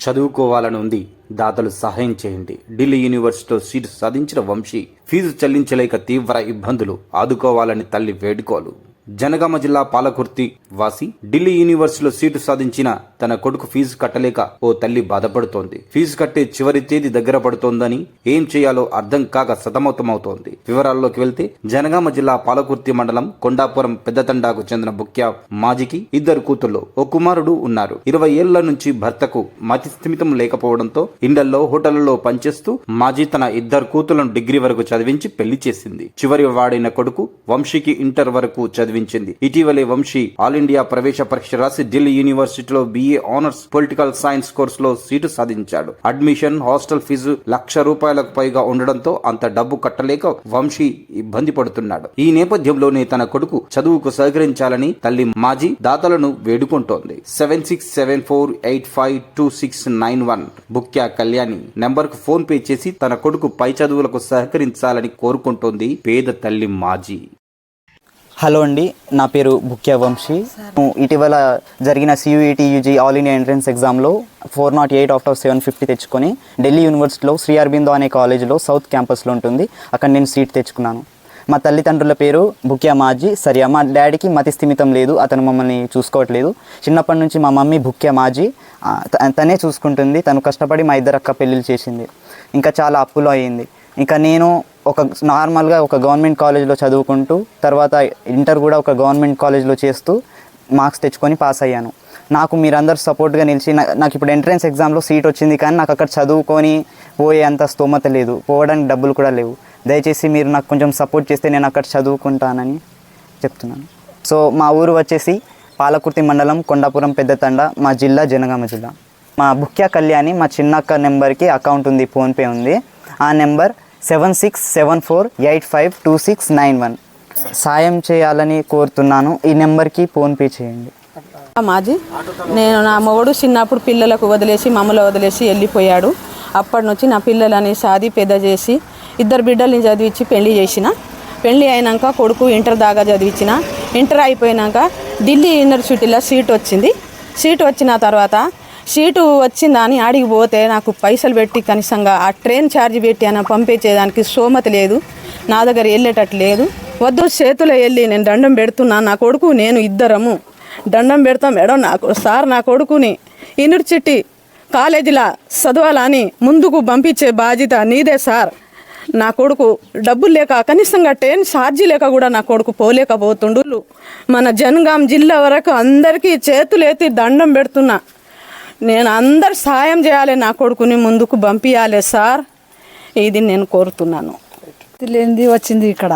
చదువుకోవాలని ఉంది. దాతలు సహాయం చేయండి. ఢిల్లీ యూనివర్సిటీలో సీటు సాధించిన వంశీ ఫీజు చెల్లించలేక తీవ్ర ఇబ్బందులు. ఆదుకోవాలని తల్లి వేడుకోలు. జనగామ జిల్లా పాలకుర్తి వాసి ఢిల్లీ యూనివర్సిటీలో సీటు సాధించిన తన కొడుకు ఫీజు కట్టలేక ఓ తల్లి బాధపడుతోంది. ఫీజు కట్టే చివరి తేదీ దగ్గర పడుతోందని ఏం చేయాలో అర్థం కాక సతమతమవుతోంది. వివరాల్లోకి వెళ్తే జనగామ జిల్లా పాలకుర్తి మండలం కొండాపురం పెద్దతండాకు చెందిన బుక్యా మాజీకి ఇద్దరు కూతుళ్ళు ఓ కుమారుడు ఉన్నారు. ఇరవై ఏళ్ళ నుంచి భర్తకు మతి స్థిమితం లేకపోవడంతో ఇండల్లో హోటళ్ళలో పనిచేస్తూ మాజీ తన ఇద్దరు కూతులను డిగ్రీ వరకు చదివించి పెళ్ళి చేసింది. చివరి వాడిన కొడుకు వంశీకి ఇంటర్ వరకు చదివి చదివించింది ఇటీవలే వంశీ ఆల్ ఇండియా ప్రవేశ పరీక్ష రాసి ఢిల్లీ యూనివర్సిటీలో బిఏ ఆనర్స్ పొలిటికల్ సైన్స్ కోర్సులో సీటు సాధించాడు. అడ్మిషన్ హాస్టల్ ఫీజు లక్ష రూపాయలకు పైగా ఉండడంతో అంత డబ్బు కట్టలేక వంశీ ఇబ్బంది పడుతున్నాడు. ఈ నేపథ్యంలోనే తన కొడుకు చదువుకు సహకరించాలని తల్లి మాజీ దాతలను వేడుకుంటోంది. Seven six seven four eight five two six nine one Bukya Kalyani నెంబర్కు ఫోన్ పే చేసి తన కొడుకు పై చదువులకు సహకరించాలని కోరుకుంటోంది పేద తల్లి మాజీ. హలో అండి నా పేరు బుక్యా వంశీ. ఇటీవల జరిగిన CUET UG all India entrance ఎగ్జామ్లో four not eight of seven fifty తెచ్చుకొని ఢిల్లీ యూనివర్సిటీలో శ్రీ అరబిందో అనే కాలేజీలో సౌత్ క్యాంపస్లో ఉంటుంది. అక్కడ నేను సీట్ తెచ్చుకున్నాను. మా తల్లిదండ్రుల పేరు బుక్యా మాజీ సరియా. మా డాడీకి మతి స్థిమితం లేదు అతను మమ్మల్ని చూసుకోవట్లేదు. చిన్నప్పటి నుంచి మా మమ్మీ బుక్యా మాజీ. తనే చూసుకుంటుంది తను కష్టపడి మా ఇద్దరు అక్క పెళ్ళిళ్ళు చేసింది. ఇంకా చాలా అప్పులో అయ్యింది ఇంకా నేను ఒక నార్మల్గా ఒక గవర్నమెంట్ కాలేజ్లో చదువుకుంటూ తర్వాత ఇంటర్ కూడా ఒక గవర్నమెంట్ కాలేజ్లో చేస్తూ మార్క్స్ తెచ్చుకొని పాస్ అయ్యాను. నాకు మీరందరూ సపోర్ట్గా నిలిచి నా- నాకు ఇప్పుడు ఎంట్రన్స్ ఎగ్జామ్లో సీట్ వచ్చింది కానీ నాకు అక్కడ చదువుకొని పోయే అంత స్తోమత లేదు. పోవడానికి డబ్బులు కూడా లేవు. దయచేసి మీరు నాకు కొంచెం సపోర్ట్ చేస్తే నేను అక్కడ చదువుకుంటానని చెప్తున్నాను. సో మా ఊరు వచ్చేసి పాలకుర్తి మండలం కొండాపురం పెద్దతండ మా జిల్లా జనగామ జిల్లా. మా బుక్యా కళ్యాణి మా చిన్నక్క నెంబర్కి అకౌంట్ ఉంది ఫోన్పే ఉంది. ఆ number seven six seven four eight five two six nine one సాయం చేయాలని కోరుతున్నాను. ఈ నెంబర్కి ఫోన్పే చేయండి. మాజీ. నేను నా మొగుడు చిన్నప్పుడు పిల్లలకు వదిలేసి మమ్మల్ని వదిలేసి వెళ్ళిపోయాడు. అప్పటి నుంచి నా పిల్లలని సాది పెద్ద చేసి ఇద్దరు బిడ్డల్ని చదివించి పెళ్ళి చేసిన. పెళ్ళి అయినాక కొడుకు ఇంటర్ దాకా చదివించిన. ఇంటర్ అయిపోయినాక ఢిల్లీ యూనివర్సిటీలో సీట్ వచ్చింది. సీట్ వచ్చిన తర్వాత సీటు వచ్చిందని ఆడికి పోతే నాకు పైసలు పెట్టి కనీసంగా ఆ ట్రైన్ ఛార్జ్ పెట్టి అని పంపించేదానికి సోమత లేదు. నా దగ్గర వెళ్ళేటట్టు లేదు. వద్దు చేతులు వెళ్ళి నేను దండం పెడుతున్నా. నా కొడుకు నేను ఇద్దరము. దండం పెడతాం. మేడం నాకు సార్ నా కొడుకుని యూనివర్సిటీ కాలేజీలా చదవాలని ముందుకు పంపించే బాధ్యత నీదే సార్. నా కొడుకు డబ్బులు లేక కనీసంగా ట్రైన్ ఛార్జీ లేక కూడా నా కొడుకు పోలేకపోతుండు. మన జనగాం జిల్లా వరకు అందరికీ చేతులెత్తి దండం పెడుతున్నా. నేను అందరు సాయం చేయాలి నా కొడుకుని ముందుకు పంపించాలి సార్. ఇది నేను కోరుతున్నాను. లేనిది వచ్చింది ఇక్కడ.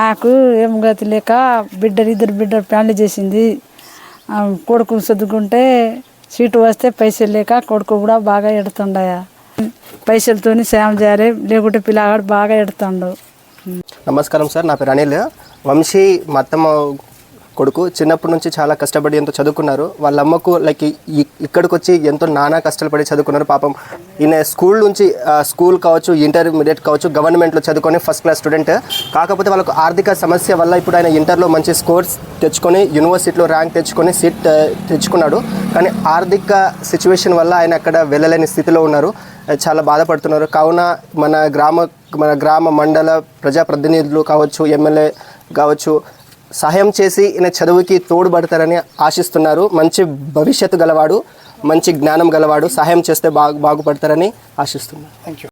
ఆకు ఏం గతి లేక బిడ్డలు ఇద్దరు బిడ్డలు పెళ్ళి చేసింది. కొడుకు చదువుకుంటే సీటు వస్తే పైసలు లేక కొడుకు కూడా బాగా ఎడుతుండయ పైసలతోని సాయం చేయాలి లేకుంటే పిల్లగాడు బాగా ఎడుతుండు. నమస్కారం సార్ నా పేరు అనిల్. వంశీ మా అత్తమ్మ కొడుకు చిన్నప్పటి నుంచి చాలా కష్టపడి ఎంతో చదువుకున్నారు. వాళ్ళ అమ్మకు లైక్ ఇక్కడికి వచ్చి ఎంతో నానా కష్టపడి చదువుకున్నారు. పాపం ఈయన స్కూల్ నుంచి స్కూల్ కావచ్చు ఇంటర్మీడియట్ కావచ్చు గవర్నమెంట్లో చదువుకొని ఫస్ట్ క్లాస్ స్టూడెంట్ కాకపోతే వాళ్ళకు ఆర్థిక సమస్య వల్ల ఇప్పుడు ఆయన ఇంటర్లో మంచి స్కోర్స్ తెచ్చుకొని యూనివర్సిటీలో ర్యాంక్ తెచ్చుకొని సీట్ తెచ్చుకున్నాడు. కానీ ఆర్థిక సిచ్యువేషన్ వల్ల ఆయన అక్కడ వెళ్ళలేని స్థితిలో ఉన్నారు. చాలా బాధపడుతున్నారు. కావున మన గ్రామ మన గ్రామ మండల ప్రజాప్రతినిధులు కావచ్చు ఎమ్మెల్యే కావచ్చు సహాయం చేసి ఈయన చదువుకి తోడ్పడతారని ఆశిస్తున్నారు. మంచి భవిష్యత్తు గలవాడు మంచి జ్ఞానం గలవాడు సహాయం చేస్తే బాగు బాగుపడతారని ఆశిస్తున్నారు. Thank you